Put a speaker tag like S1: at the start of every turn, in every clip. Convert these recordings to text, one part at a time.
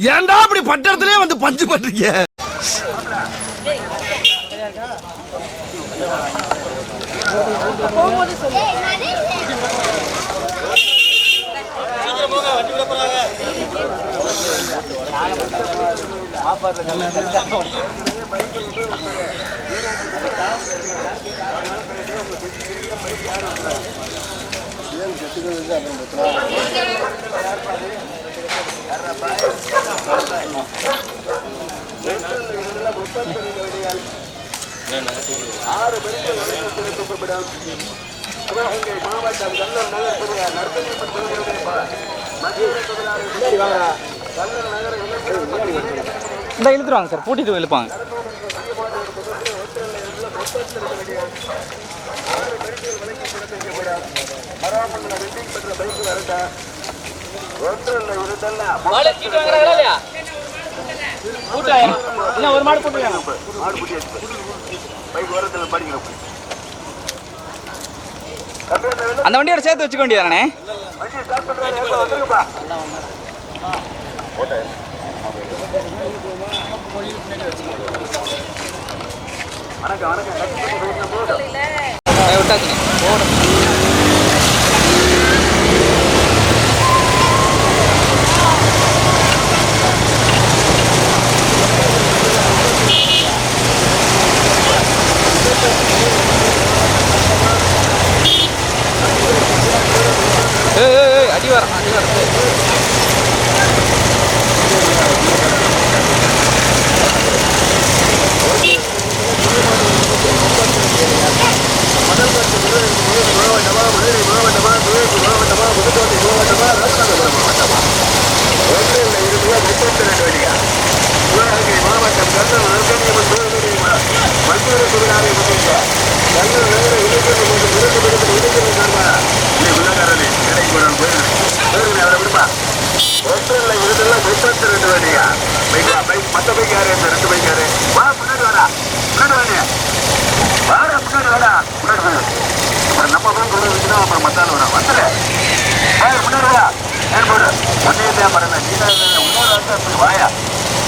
S1: ஏன்டா அப்படி பட்டத்திலே வந்து பஞ்சு பண்றீங்க?
S2: இந்த இழுத்துருவாங்க சார் பூட்டிட்டு இழுப்பாங்க. ஒரு மாடு போட்டு அந்த வண்டியோட சேர்த்து வச்சுக்க வேண்டியதானே விட்டாச்சுண்ணே ஏய் ஏய், ஏய் அடி வர அடி வர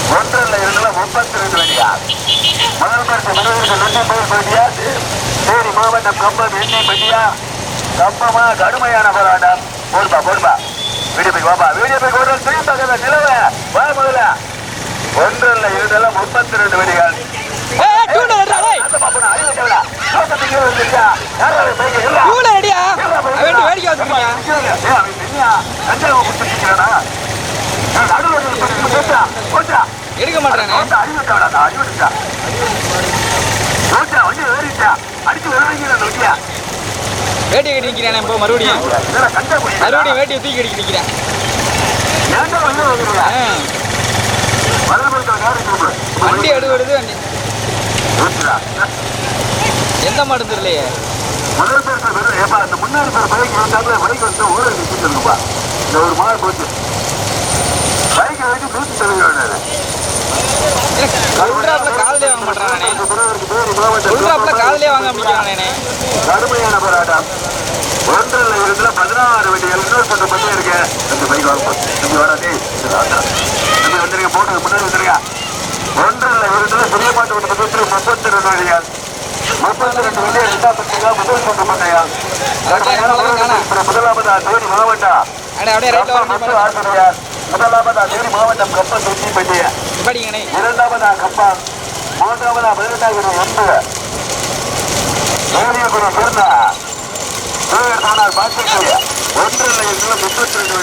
S3: ஒன்றல்ல இருந்தா முப்பத்தி ரெண்டு வழியா முதல் பரிசு பெறுவதற்கு நன்றி பெயர் போட்டியா தேனி மாவட்டம் கம்பம் எண்ணெய் பட்டியா கம்பமா கடுமையான போராட்டம் போடுப்பா போடுப்பா வீடியோ போய் வாப்பா வீடியோ போய் கூட திரும்ப கதை நிலவ வா முதல்ல ஒன்றல்ல இருந்தாலும் முப்பத்தி ரெண்டு வழிகள்
S2: ஏய் டூ வீலர் டேய்
S3: அந்த பாப்பா அறிவு தேவையா நோக்கத்துக்கு
S2: ரெடியா அவன் வேடிக்கை வச்சுக்கிறீங்க எடுக்க மாட்டானே வேட்டி கட்டி நிற்கிறேன் இப்போ மறுபடியும். மறுபடியும் வேட்டியை தூக்கி அடிக்க நிற்கிறேன் வண்டி அடுவிடுது வண்டி. எந்த மாடு தெரியலையே
S3: முதல் பேர் வெறும் ஏப்பா அந்த முன்னாடி பேர் பைக் வந்தாங்க பைக் வந்து ஊழல் நிறுத்திருப்பா இந்த ஒரு மாடு போச்சு. பைக் வரைக்கும்
S2: வாங்க முடியானே
S3: கடுமையான போராட்டம். ஒன்றில் இருந்துல பதினாறு வண்டிகள் இன்னொரு பத்து பத்து இருக்கு. இந்த பைக் வாங்க வராதே வந்துருங்க போட்டு முன்னாடி வந்துருங்க ஒன்றில் இருந்துல பெரிய மாட்டு முப்பத்தி ரெண்டு வண்டிகள். முப்பத்தி ரெண்டு வண்டிகள் ரெண்டாம் பத்திரிகா முதல் சொந்த பண்டையா முதலாவது தேனி மாவட்டம் முதலாவதா தேனி மாவட்டம் கப்பம் தொட்டி பண்டிகை இரண்டாவதா கப்பம் மூன்றாவதா பதினெட்டாவது எண்பது ஏரியகுரு பிறந்தா முப்பத்தி ரெண்டு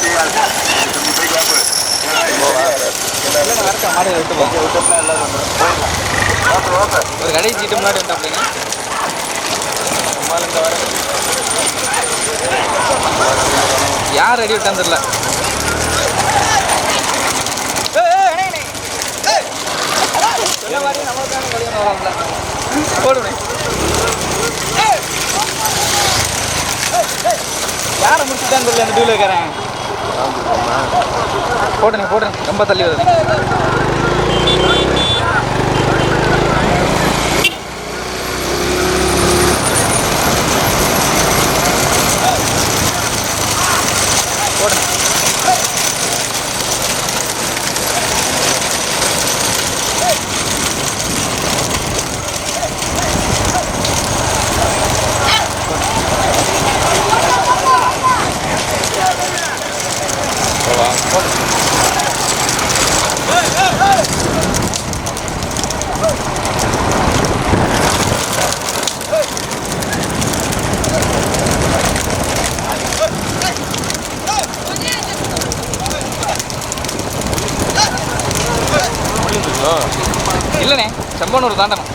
S2: ஒரு கடை சீட்டு முன்னாடி யார் அடி விட்டான்னு தெரியல யாரை முடிச்சுட்டான்னு தெரியல அந்த டூல இருக்கிறேன் போட்டுனே ரொம்ப தள்ளி வருது இல்லைண்ணே செம்பனூர் தாண்டணும்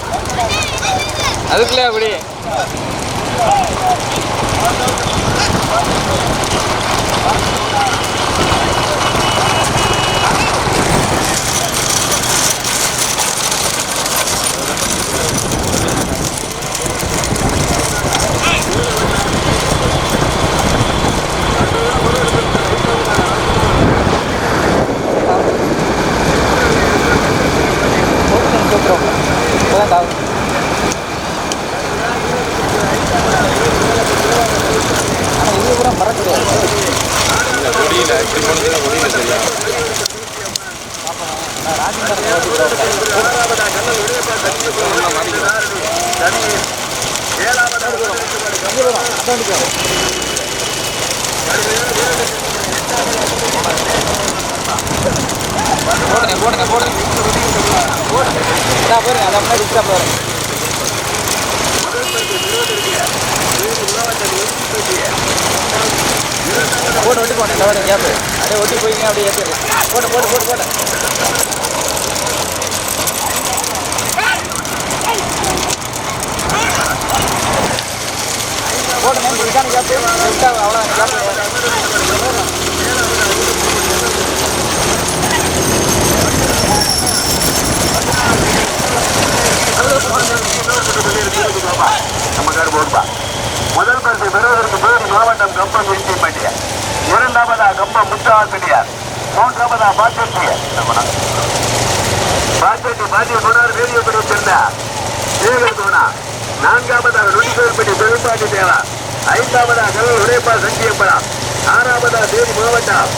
S2: அதுக்குள்ளே அப்படி Thank you போடுங்க போடுங்க போடுங்க நான் போடுங்க அதை முன்னாடி இஷ்டா போடுறேன் போட்டு ஒட்டி போனேன் தவிர கேப்பு அப்படியே அப்படியே ஏற்றிடலாம் போட்டு போட்டு போட்டு போட்டு போடுங்க இதுக்கான கேப்பு அவ்வளோ
S3: நம்ம கார் போடுப்பா. முதல் பரிசு பெறுவதற்கு பேர் மாவட்டம் கம்பம் வெற்றி பண்டிய இரண்டாவதா கம்பம் முத்தாசிரியர் மூன்றாவதா பாத்தியர் பாத்தியத்தை பாத்திய போனார் வேதிய பெரிய செல்ல தோனா நான்காவதாக நுண்ணிக்கோல்பட்டி பெரும்பாட்டி தேவா ஐந்தாவதாக கல்லூர் சங்கியப்படா ஆறாவதா தேனி மாவட்டம்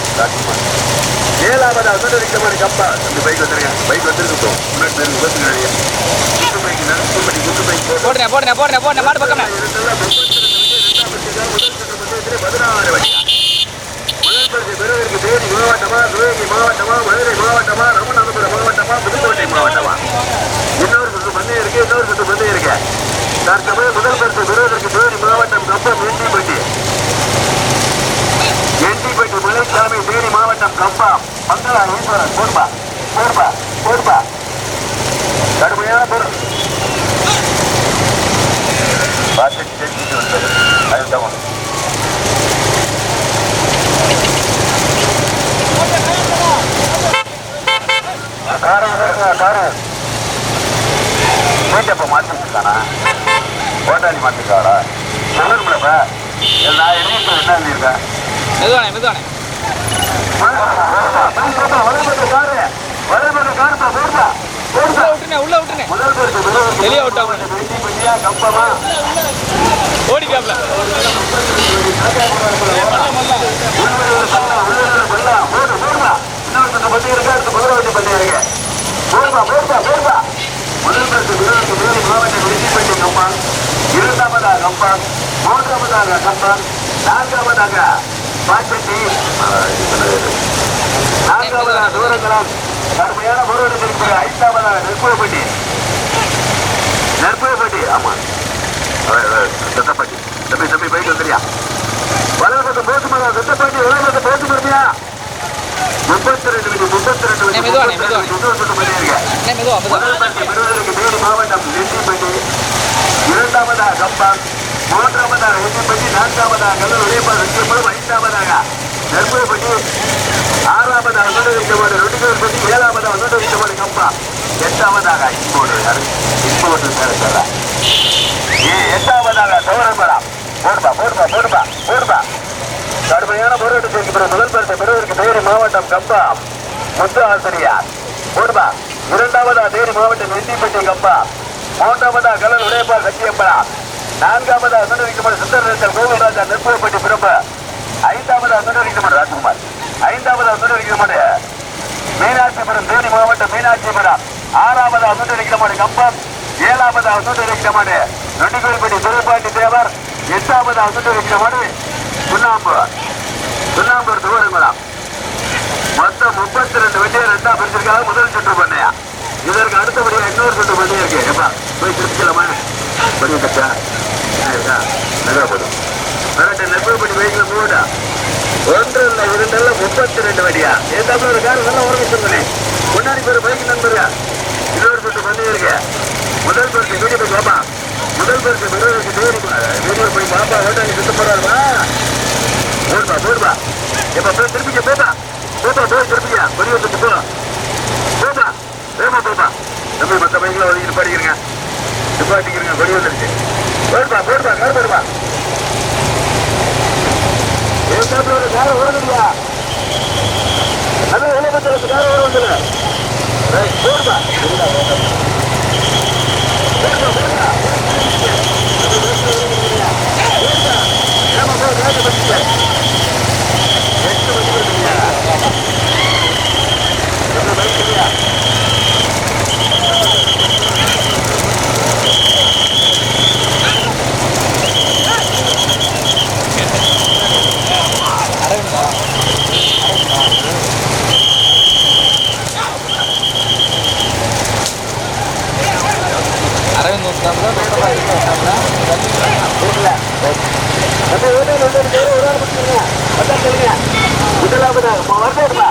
S3: ஏழாவதா சுந்தரிக்கமான கம்பா இந்த பைக் வந்துருங்க பைக் வந்துருக்கு முன்னாடி பைக் பைக்
S2: பக்கம்
S3: பதினாறு வழி முதல் பரிசு தேனி மாவட்டமா சிவகங்கை மாவட்டமா மதுரை மாவட்டமா ரமணாபுரம் மாவட்டமா புதுக்கோட்டை மாவட்டமா இன்னொரு சுற்று பந்தயம் இருக்கு இன்னொரு சுற்று பந்தயம் இருக்கு தற்சமயம் முதல் பரிசு பெறுவதற்கு தேனி மாவட்டம் கம்பம் எண்டிப்பட்டி எண்டிப்பட்டி மலைச்சாமி தேனி மாவட்டம் கம்பம் மங்களா ஈஸ்வரன் போர்பா போர்பா போர்பா கடுமையான பொருள் பார்த்து தெரிஞ்சுட்டு வந்தது அதுதான் காரு காரு வீட்டப்ப மாத்திருக்கானா ஓட்டாளி மாத்திருக்காடா சொல்லணும்லப்ப நான் என்ன என்ன இருக்கேன்
S2: மெதுவானே மெதுவானே
S3: காரு வலைப்பட்ட காருப்பா போடுப்பா
S2: உள்ள விட்டுனே உள்ள விட்டுனே
S3: முதல் பரிசு பெறுவதற்கு
S2: வெளியே விட்டா
S3: வெட்டி பட்டியா கம்பமா
S2: ஓடிக்காப்ல
S3: இரண்டாவதாக கம்பம் மூன்றாவதாக கம்பம் நான்காவதாக பாச்சட்டி நான்காவதாக தூரங்களாம் கடுமையான பொருளுக்கு ஐந்தாவதாக நெற்புறப்பட்டி நெற்புறப்பட்டி ஆமா சத்தப்பட்டி தம்பி தம்பி போயிட்டு வந்துறியா வலதுபக்கம் பேச மாட்டா சத்தப்பட்டி வலதுபக்கம் பேச மாட்டியா முப்பத்தி ரெண்டு முப்பத்தி ரெண்டு
S2: மெதுவா
S3: முதல் பரிசு பெறுவதற்கு வேறு மாவட்டம் நெல்லிப்பட்டி இரண்டாவதாக கம்பம். மூன்றாவதாக நெல்லிப்பட்டி நான்காவதாக கல்லூர் உடையப்பாடு வெற்றியப்படும் ஐந்தாவதாக நெற்புறப்பட்டி ஆறாவதாக நுழைவிக்கப்படும் ரெண்டு பட்டி ஏழாவதாக நுழைவிக்கப்படும் கம்பா எட்டாவதாக இன்போடு இன்போடு பேர சொல்ல எட்டாவதாக சௌரம்பரம் போடுபா போடுபா போடுபா போடுபா கடுமையான போராட்டத்திற்கு பிறகு முதல் பரிசு பெறுவதற்கு தேனி மாவட்டம் கம்பா முத்து ஆசிரியார் போடுபா இரண்டாவதா தேனி மாவட்டம் வெண்டிப்பட்டி கம்பா. மூன்றாவதா கலல் உடையப்பார் சத்தியம்பரா நான்காவதா சுந்தரிக்குமார் சுந்தரநேசர் கோவில்ராஜா நெற்புறப்பட்டி பிறப்பு ஐந்தாவதா சுந்தரிக்குமார் ராஜ்குமார். ஐந்தாவதா சுந்தரிக்குமார் மீனாட்சிபுரம் தேனி மாவட்டம் மீனாட்சிபுரம். ஆறாவதா அசுந்தரிக்கிறமாடு கம்பம். ஏழாவது அசுந்தரிக்கிறமாடு நொண்டிகோல்பட்டி திருப்பாண்டி தேவர். எட்டாவது அசுந்தரிக்கிறமாடு சுண்ணாம்பு சுண்ணாம்பூர் துவரங்குளம் மொத்தம் முப்பத்தி ரெண்டு வண்டியை ரெண்டா பிரிச்சிருக்காங்க முதல் சுற்று பண்ணையா இதற்கு அடுத்தபடியா இன்னொரு சுற்று பண்ணையா இருக்கு எப்பா போய் திருச்சிக்கலாமா பண்ணி கட்டா நல்லா போதும் கரெக்ட் நெற்படி வெயிட்ல போடா ஒன்று இல்லை இரண்டு இல்லை முப்பத்தி ரெண்டு வண்டியா ஏதாப்புல ஒரு கார் நல்லா உறவு சொல்லுங்க முன்னாடி பேர் பைக் நண்பர்கள் இன்னொரு சுற்று பண்ணி இருக்கு முதல் பரிசு வீடியோ போய் பாப்பா முதல் பரிசு பெறுவதற்கு வீடியோ போய் பாப்பா ஓட்டாளி சுத்த போறாருமா போடுப்பா போடுப்பா எப்ப போய் திருப்பிக்க போப்பா போப்பா போய் திருப்பிக்க பெரிய வந்துட்டு போ போப்பா வேமா போப்பா தம்பி மற்ற பைக்கில் ஒதுக்கிட்டு படிக்கிறீங்க நிப்பாட்டிக்கிறீங்க கொடி வந்துருச்சு போடுப்பா போடுப்பா கார் போடுப்பா ஏசாப்புல ஒரு காரை ஓடுதுங்களா நல்ல இளபத்திரத்து காரை ஓட வந்துல போடுப்பா போடுப்பா போடுப்பா ஏமா போய் காரை பற்றிட்டேன் எட்டு மணி வருதுங்க ரொம்ப பயப்படுறியா
S2: அரவிந்த் வந்தாங்களா வந்தாங்களா
S3: அப்ப ஒரு ஆள் வந்து ஒரு ஒரு ஆள் பிடிச்சிருங்க அதான் சொல்லுங்க முதலாவதாக வரவேற்பா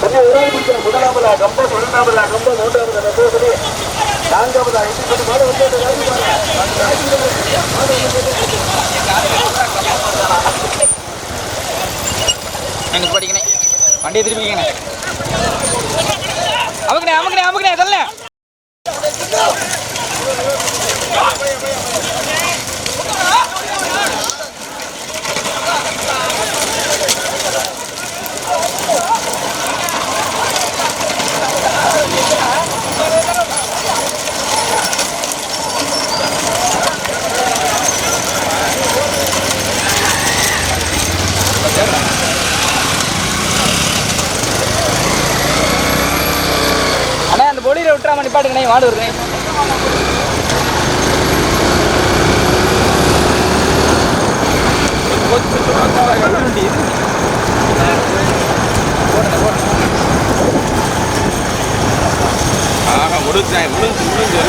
S3: தம்பி ஒரு ஆள் பிடிச்சிருங்க முதலாவதா கம்பம் இரண்டாவதா கம்பம் மூன்றாவதா நம்பர் நான்காவதா இது சொல்லி மாடு வந்து
S2: எனக்கு படிக்கணே வண்டியை திருப்பிக்கணே அமுக்கணே அமுக்கணே அமுக்கணே சொல்ல அண்ணா அந்த பொடியில் விட்டுறாம நிப்பாட்டுங்கண்ணே மாடு வருங்க
S4: ஆஹா முடிஞ்சு முடிஞ்சு முடிஞ்சு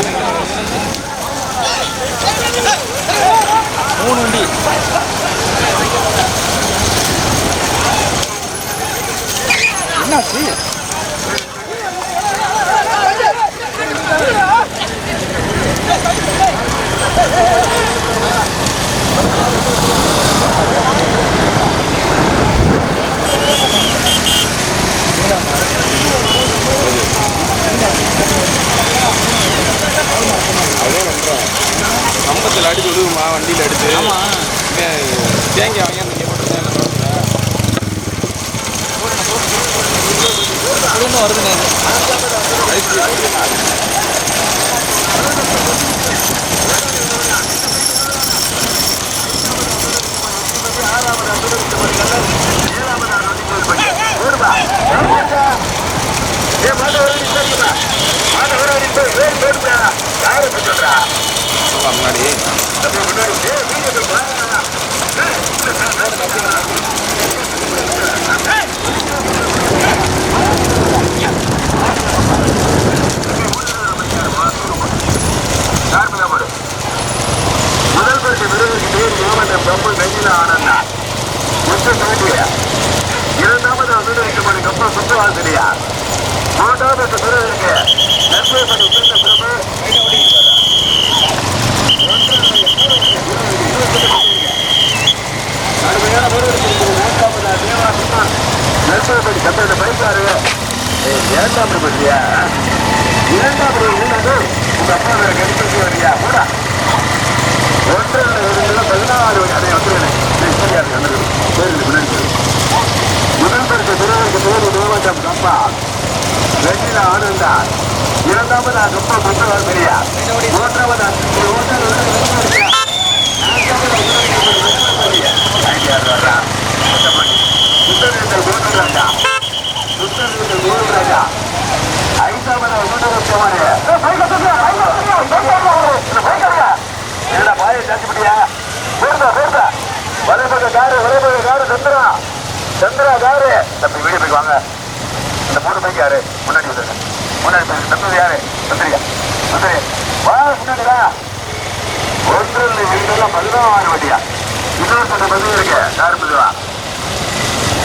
S2: மூணு வண்டி என்னாச்சு?
S4: கம்பத்தில் அடிச்சு விடுமா வண்டியில் அடிச்சு
S2: ஆமா.
S4: தேங்காய் வாங்கி அந்த போட்டு
S2: அதுன்னு வருதுண்ணே
S3: ஏ மாடு ஒரு நிமிஷம் மாடு ஒரு நிமிஷம் வேறு போடுறா யாரு சொல்றா
S4: முன்னாடி
S3: முதல் பரிசு விருதுக்கு பேர் மாவட்டம் பிரபு நெஞ்சில ஆனந்தா உச்ச சமிதிய இரண்டாவது அனுமதிக்கப்படும் கப்பல் சுற்றுவாசிரியார் மூன்றாவது பிறருக்கு நன்மை பணி சேர்ந்த பிறகு நெருப்படி கப்பலில் படிப்பாரு ஏண்டாம் பற்றியா இரண்டாம் என்னது உங்க அப்பா வேற கடிப்பிடிச்சு வரியா கூட ஒன்றில் பதினாறு அது வந்துடுறேன் சரியா வந்துடுது பேருந்து முன்னாடி முதல் பரிசு பெறுவதற்கு பேரு மாவட்டம் கம்பா வெண்ணில ஆனந்தா இரண்டாவதா கப்பா முத்தவர் பெரியா மூன்றாவதா ஐந்தாவது என்னடா காரு வலைபக காரு சந்திரா. சந்திரா காரு தம்பி வீடியோ போய் வாங்க. இந்த மூணு பைக் யாரு? முன்னாடி வந்துருங்க முன்னாடி தம்பி யாரு? சந்திரியா. சந்திரி வா முன்னாடி ஒன்று இல்லை ரெண்டுலாம் பதினாறு வண்டியா இன்னொரு சொன்ன பதிவு இருக்கு. யாரு பதிவா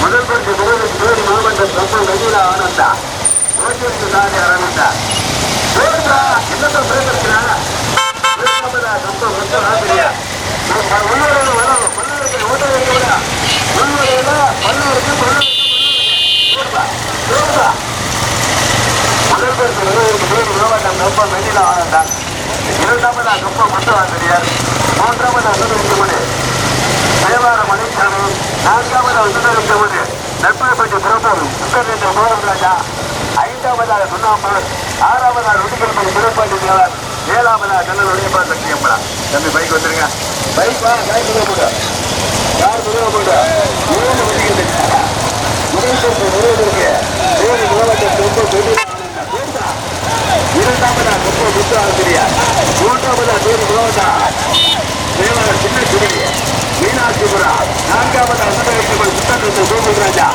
S3: முதல் பரிசு மாவட்டம் ஆனந்தா. ஓட்டிற்கு ஆனந்தா. இரண்டாவது கப்ப முத்துவாசிரியர் மூன்றாவது அனுமதி தேவார மணிசாமி நான்காவது அனுமதி நட்புப்பட்டி பிரபு. சுந்தரேந்திர மோகன் ஐந்தாவதாக சுண்ணாம்பு. ஆறாவதாக உடுக்கல்படி திருப்பாண்டி தேவர். ஏழாவதாக கல்லூர் உடையப்பா சக்தி அம்பலா தம்பி பைக் வந்துருங்க. பைக் வா? பைக் முதல் யார் முதல் போடு ஏழு வண்டிகள் முதல் பொறுப்பு வருவதற்கு மாவட்டம் ரொம்ப இரண்டாவதா ரொம்ப முத்து ஆசிரியர் மூன்றாவதா பேரு மாவட்டா தேவர் சின்ன சிறுமி மீனாட்சிபுரா? நான்காவது அசதேஸ்வரர் சுத்தரத்து கோகுல் ராஜா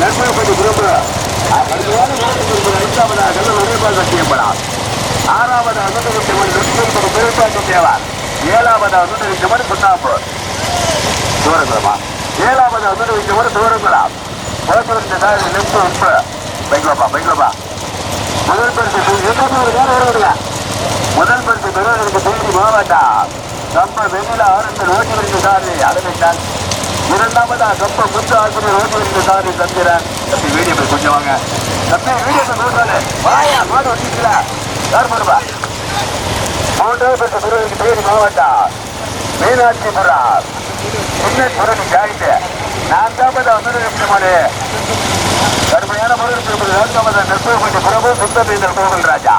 S3: நண்பகப்பட்டி பிரபு அடுத்தவாறு ஐந்தாவதா கல்லூர் உடையப்பா சக்தி ஆறாவது அனுமதி நுட்பம் பெருப்பாக்கு தேவார். ஏழாவது அனுமதி சுண்ணாம்பு தூரங்களா ஏழாவது அனுமதி தூரங்களா குளப்பரத்து சார் நெப்பு உப்பு பைக்லப்பா பைக்லப்பா. முதல் பரிசு வருங்க முதல் பரிசு பெறுவதற்கு தேனி மாவட்டம் கம்ப வெண்ணில ஆனந்த ரோட்டிலிருந்து சாரி அறிவித்தார் இரண்டாவதா கப்ப முத்து ஆசிரியர் ரோட்டிலிருந்து சாரி தந்திரன். தம்பி வீடியோ போய் கொஞ்சம் வாங்க. தம்பி வீடியோ போய் சொல்றாரு வாயா மாடு வட்டிக்கல யார் போடுவா மூன்றாவது பரிசு பெறுவதற்கு தேனி மாவட்டம் மீனாட்சிபுரா சின்னேஸ்வரன் ஜாயிட்டு நான்காவது அனுமதி கடுமையான முறையில் நான்காவது நெற்பு பிரபு சுத்தபீந்தர் கோவில் ராஜா.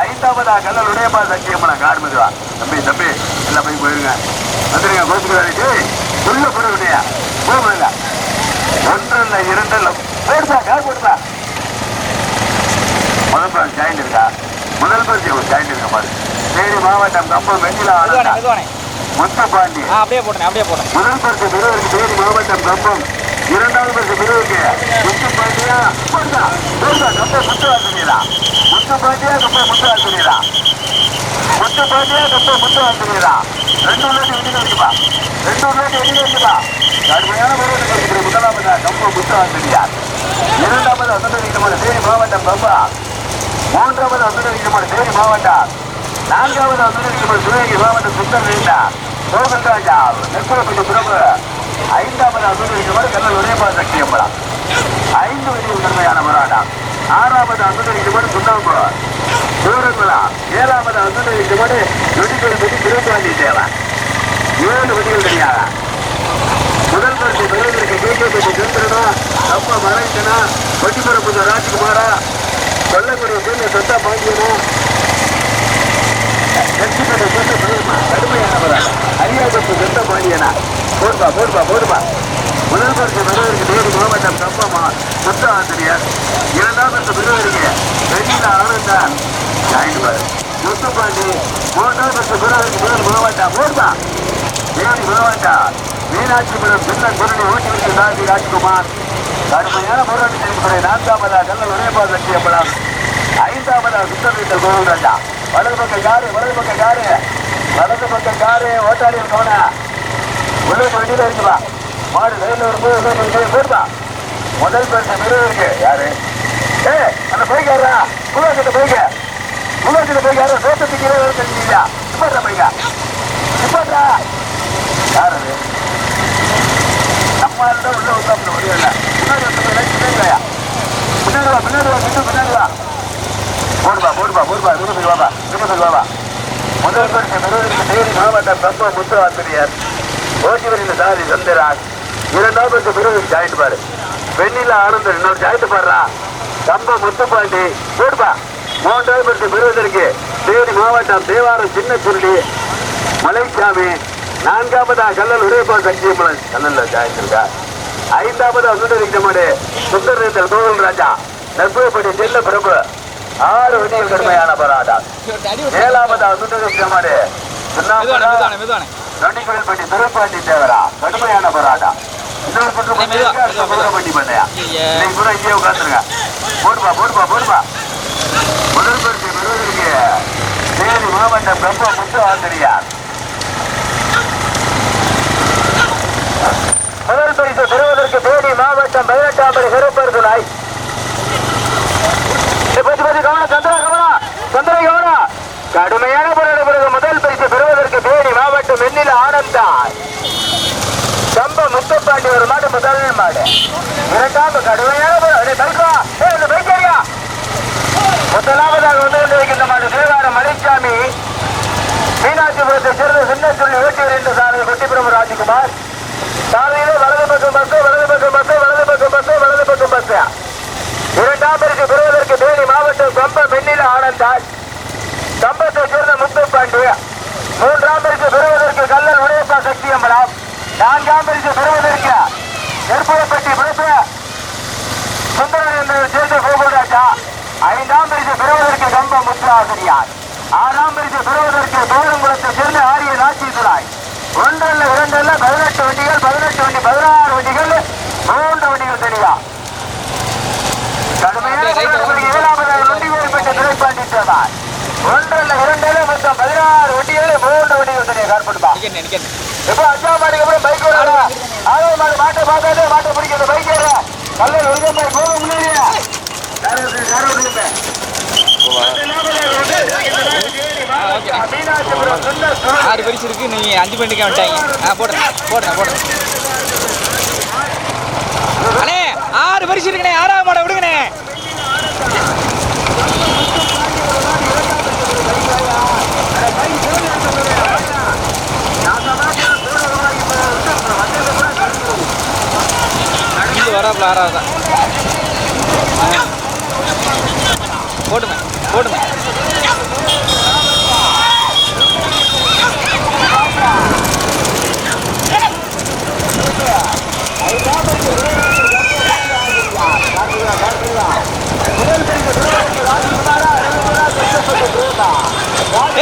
S3: ஐந்தாவதா கல்லல் உடையப்பா சத்தியம்மன கார்மிதுவா தம்பி தம்பி எல்லாம் போய் போயிருங்க. வந்துருங்க கோசுகிறாருக்கு உள்ள போடுங்க போடுங்க ஒன்று இல்லை இரண்டு இல்லை போடுதா கார் போடுதா முதல் பரிசு ஜாயின் இருக்கா? முதல் பரிசு ஜாயின் இருக்க பாரு. தேனி மாவட்டம் கம்பம் வெண்ணிலா முத்தப்பாண்டி
S2: அப்படியே போட்டேன் அப்படியே போட்டேன்
S3: முதல் பரிசு பெறுவதற்கு தேனி மாவட்டம் கம்பம் இரண்டாவது பரிசு பெறுவதற்கு முத்துப்பாண்டியா போடுதா போடுதா கம்ப முத்து ஆசிரியரா முத்துப்பாண்டியா கம்ப முத்து ஆசிரியரா முத்துப்பாண்டியா கம்ப முத்து ஆசிரியரா ரெண்டு உள்ளாட்டி வெளியில இருக்குப்பா ரெண்டு உள்ளாட்டி வெளியில இருக்குப்பா கடுமையான பருவத்தில் முதலாவது கம்ப முத்து ஆசிரியார் இரண்டாவது அசுதரிக்கப்பட்ட தேனி மாவட்டம் கம்பா மூன்றாவது அசுதரிக்கப்பட்ட தேனி மாவட்டம். நான்காவது அசுதரிக்கப்பட்ட சிவகங்கை மாவட்டம் சுந்தர் நீண்டா கோகுல் ராஜா நெற்புறப்பட்டு பிரபு ஐந்தாவது அசுதரிக்கப்பட்ட கல்லல் உதயபா சக்தி அம்பலம் ஐந்து வழியில் நன்மையான போராட்டம் ஆறாவது அசுதரிக்கப்பட்ட சுண்ணாம்பு தூரங்குளா ஏழாவது அசுதரிக்கப்பட்டு நொடிகள் பற்றி திருப்பாண்டி தேவன் ஏழு வழிகள் தெரியாத? முதல் பரிசு பெறுவதற்கு கேகேபி சந்திரனா அப்பா மறைந்தனா பட்டிபுரப்புத ராஜ்குமாரா கொல்லக்கூடிய பேர்ல சத்தா பாண்டியனா. போடுப்பா போடுப்பா போடுப்பா. முதல் பரிசு பெறுவதற்கு தேடி மாவட்டம் கம்பமா முத்த ஆசிரியர். இரண்டாம் பரிசு பெறுவதற்கு வெண்ணில ஆனந்தான் ஜாயின் பாரு முத்துப்பாண்டி மூன்றாம் பரிசு பெறுவதற்கு முதல் மாவட்டம் போடுப்பா. தேனி மாவட்டம் மீனாட்சிபுரம் சின்ன குருணி ஊட்டி தாண்டி ராஜ்குமார். கடுமையான போராட்டத்திற்கு நான்காவதா கல்லல் உதயபா சத்தியப்படம் ஐந்தாவதா சுத்தமீட்டர் கோவில் ராஜா வலது பக்கம் யாரு வலது பக்கம் யாரு? வலது பக்கம் யாரு? ஓட்டாளியர் கவன. உள்ள வண்டியில இருக்குவா மாடு லைன்ல வரும்போது போடுதா முதல் பரிசு பெருவு இருக்கு. யாரு? ஏ அந்த பைக் யாரா குலாசிட்ட பைக்க குலாசிட்ட பைக் யாரு சோத்தத்துக்கு கீழே வர தெரிஞ்சுக்கியா இப்ப பைக்கா இப்பா யார் அது? நம்ம இருந்தா உள்ள உட்காந்து முடியல முன்னாடி வந்து பின்னாடி வா பின்னாடி வா பின்னாடி வா பின்னாடி வா. போடுப்பா போடுப்பா போடுப்பா. விரும்பி வாபா விரும்பி வாபா முதல் பரிசு பெறுவதற்கு தேனி மாவட்டம் தப்ப முத்து ஆசிரியர் ஓசிவரின் சாதி சந்திராஜ் இரண்டாவது பெறுவதற்கு ஜாயிண்ட் பாரு. வெண்ணில ஆனந்தன் இன்னொரு ஜாயிண்ட் பாடுறா. கம்ப முத்துப்பாண்டி போடுப்பா மூன்றாவது பரிசு பெறுவதற்கு தேனி மாவட்டம் தேவாரம் சின்ன சுருளி மலைசாமி நான்காவதா கல்லல் உதயபால் சக்தியம்மன் கல்லல்ல ஜாயிண்ட் இருக்கா ஐந்தாவதா சுந்தரிக்கமாடு சுந்தரேந்தல் கோவில் ராஜா. நற்புறப்படி செல்ல பிரபு ஆறு வண்டிகள் கடுமையான போராட்டம். ஏழாவதா சுந்தரிக்கமாடு நொண்டிக்கோயில்பட்டி துரைப்பாண்டி தேவரா? கடுமையான போராட்டம். இன்னொரு பக்கம். சுந்தரப்பட்டி பண்ணையா. இன்னைக்கு கூட இங்கே உட்காந்துருங்க போடுப்பா போடுப்பா போடுப்பா. முதல் பரிசு பெறுவதற்கு தேனி மாவட்டம் கம்பா முத்து ஆசிரியார். முதல் பரிசு பெறுவதற்கு தேனி மாவட்டம் பதினெட்டாம் படி சந்திரா கவனம் கடுமையான போராட பிறகு முதல் பரிசு பெறுவதற்கு தேனி மாவட்டம் வெண்ணில சம்ப முத்தப்பாண்டி ஒரு மாடு முதல் மாடு. இரண்டாம் கடுமையான முதலாவதாக வந்து கொண்டிருக்கின்ற மாடு தேவாரம் மலைச்சாமி மீனாட்சிபுரத்தை சேர்ந்த சின்ன சொல்லி வேட்டியூர் என்ற சாமி கொட்டிபுரம் ராஜ்குமார். சாலையில வலது பக்கம் பஸ் வலது பக்கம் பஸ் வலது பக்கம் பஸ் வலது பக்கம் பஸ் இரண்டாம் பேருக்கு பெறுவதற்கு தேனி மாவட்டம் கம்ப வெண்ணில ஆனந்தாள் கம்பத்தை சேர்ந்த முத்துப்பாண்டி மூன்றாம் பரிசு பெறுவதற்கு கல்லல் உடையப்பா சக்தி அம்பலம் நான்காம் பரிசு பெறுவதற்கு நெற்புறப்பட்டி பிரச சுந்தரன் என்பவர் சேர்ந்த கோகுல்ராஜா ஐந்தாம் பரிசு பெறுவதற்கு கம்ப முத்துராசிரியார். ஆறாம் பரிசு பெறுவதற்கு தோரங்குளத்தை சேர்ந்த ஆரிய நாச்சிதுராய் ஒன்றல்ல இரண்டல்ல பதினெட்டு வண்டிகள் பதினெட்டு வண்டி பதினாறு வண்டிகள் மூன்று வண்டிகள் தனியா கடுமையான போராட்டத்தில் ஏழாவதாக நொண்டிவேல்பட்ட துறைப்பாண்டி சேவார் ஒன்றல்ல இரண்டல்ல மொத்தம் பதினாறு வண்டிகள் மூன்று வண்டிகள் தனியா கார்படுப்பா எப்போ அஞ்சாம் மாட்டுக்கு அப்புறம் பைக் ஓடாத? ஆறாவது மாடு மாட்டை பார்க்காதே மாட்டை பைக் ஏற. கல்ல ஒழுங்கம் போய் போக முன்னாடியே
S2: ஆறு பரிசு இருக்கு நீ அஞ்சு பண்ணிக்க வந்துட்டாங்க. ஆ போடுறேன் போடுறேன் போடுறேன். அண்ணே ஆறு பரிசு இருக்குண்ணே ஆறாவது மாடை விடுங்கண்ணே இது வராப்புல ஆறாவது தான் போட்டுமே.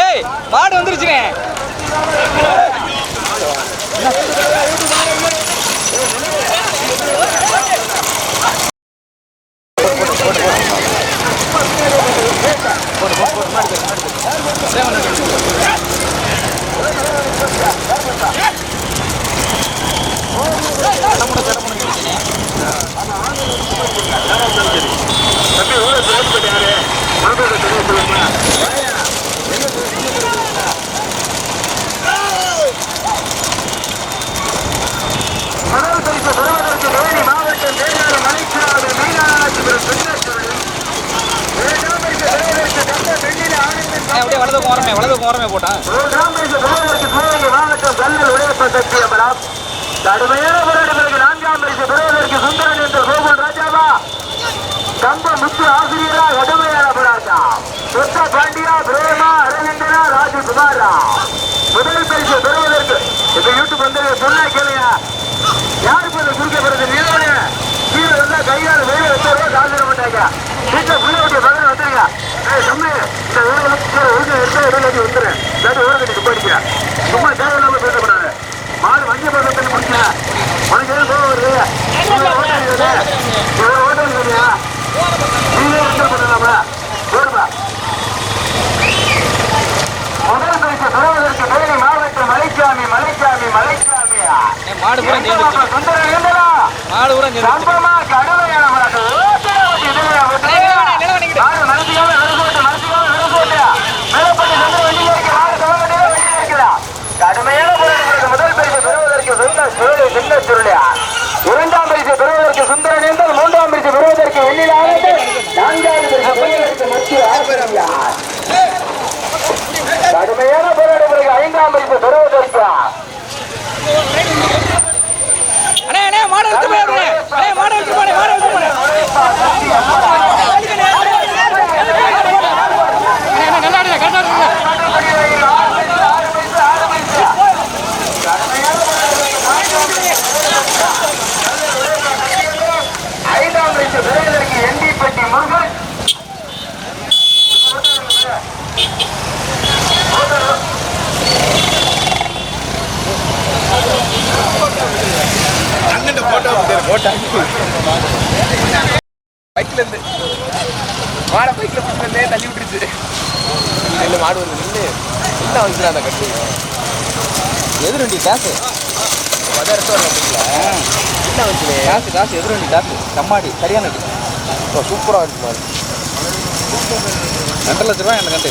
S2: ஏய் மாடு
S3: முதல் பரிசு பெறுவதற்கு தேனி மாவட்டம் தேனியாறு மலைச்சாமி மீனாட்சிபுரம் பின்னச்சூரில் இரண்டாம் பரிசு பெறுவதற்கு கம்ப வெண்ணில ஆனந்தன்
S2: ஏய், அப்படியே வலது ஓரமே வலது ஓரமே போட்டான்
S3: மூன்றாம் பரிசு பெறுவதற்கு சிவகங்கை மாவட்டம் கல்லல் உடையப்ப சக்தி அமலாம் கடுமையான போராட்டத்திற்கு நான்காம் பரிசு பெறுவதற்கு சுந்தரன் என்ற கோகுல் ராஜாவா கம்ப முத்து ஆசிரியரா கடுமையான போராட்டம் சுத்த பாண்டியா பிரேமா அரவிந்தனா ராஜகுமாரா முதல் பரிசு பெறுவதற்கு. இப்ப யூடியூப் வந்து சொன்னா கேளுங்க. யாருக்கு இந்த குறுக்க பிறகு நிலவனே கீழே வந்தா கையால வெளியே வச்சாரோ காசு மாட்டாங்க. வீட்டுல புள்ள வண்டிய பகல் வந்துருங்க ஏய் தம்பி இந்த ஊர்ல ஊருக்கு எடுத்த இடையில வந்துரு. இல்லாட்டி ஊரை கட்டிட்டு போயிடுங்க சும்மா தேவையில்லாம பேசக்கூடாது. மாடு வண்டி பக்கத்துல முடிச்சா உனக்கு எதுவும் கோவம் வருது. இவ்வளவு ஓட்டம் இருக்குதுயா நீங்களே பண்ணலாமா போடுப்பா முதல் பெறுவதற்கு தேனி மாவட்டம் மலைச்சாமி மலைச்சாமி மலைச்சாமியா
S2: மாடு பூரா
S3: சுந்தரம் இருந்ததா
S2: மாடு பூரா
S3: சம்பமா கடுமையான மாடு மனசுக்காக விரசோட்டு, மனசுக்காக விரசோட்டு. மேலப்பட்டு சென்று வண்டியில இருக்கு, மாடு தவறு வண்டியில கடுமையான போராட்டத்திற்கு முதல் பரிசு பெறுவதற்கு சுருளி சின்ன சுருளியா இரண்டாம் பரிசு பெறுவதற்கு சுந்தரன் என்றால் மூன்றாம் பரிசு பெறுவதற்கு வெண்ணிலானது நான்காவது பரிசு பெறுவதற்கு வெற்றி கடுமையான போராட்ட பிறகு ஐந்தாம் பரிசு பெறுவதற்கு
S2: அண்ணே அண்ணே மாடு எடுத்து போய் அண்ணே அண்ணே மாடு எடுத்து போனே மாடு எடுத்து போனே
S3: ஐந்தாம் பரிசு பெறுவதற்கு எண்டி பெட்டி முருகன்
S4: பைக்ல இருந்து. மாட பைக்ல பிடிச்சிருந்தே தள்ளி விட்டுருச்சு. நெல்லு மாடு வந்து நின்று என்ன வந்துச்சு அந்த கட்டு?
S2: காசு.
S4: பதாயிரத்து வர பைக்ல என்ன வந்துச்சு
S2: காசு காசு எதிரண்டி காசு. கம்மாடி சரியான அடி
S4: சூப்பரா இருக்கு மாடு.
S2: ரெண்டரை லட்ச ரூபாய் அந்த கண்டு.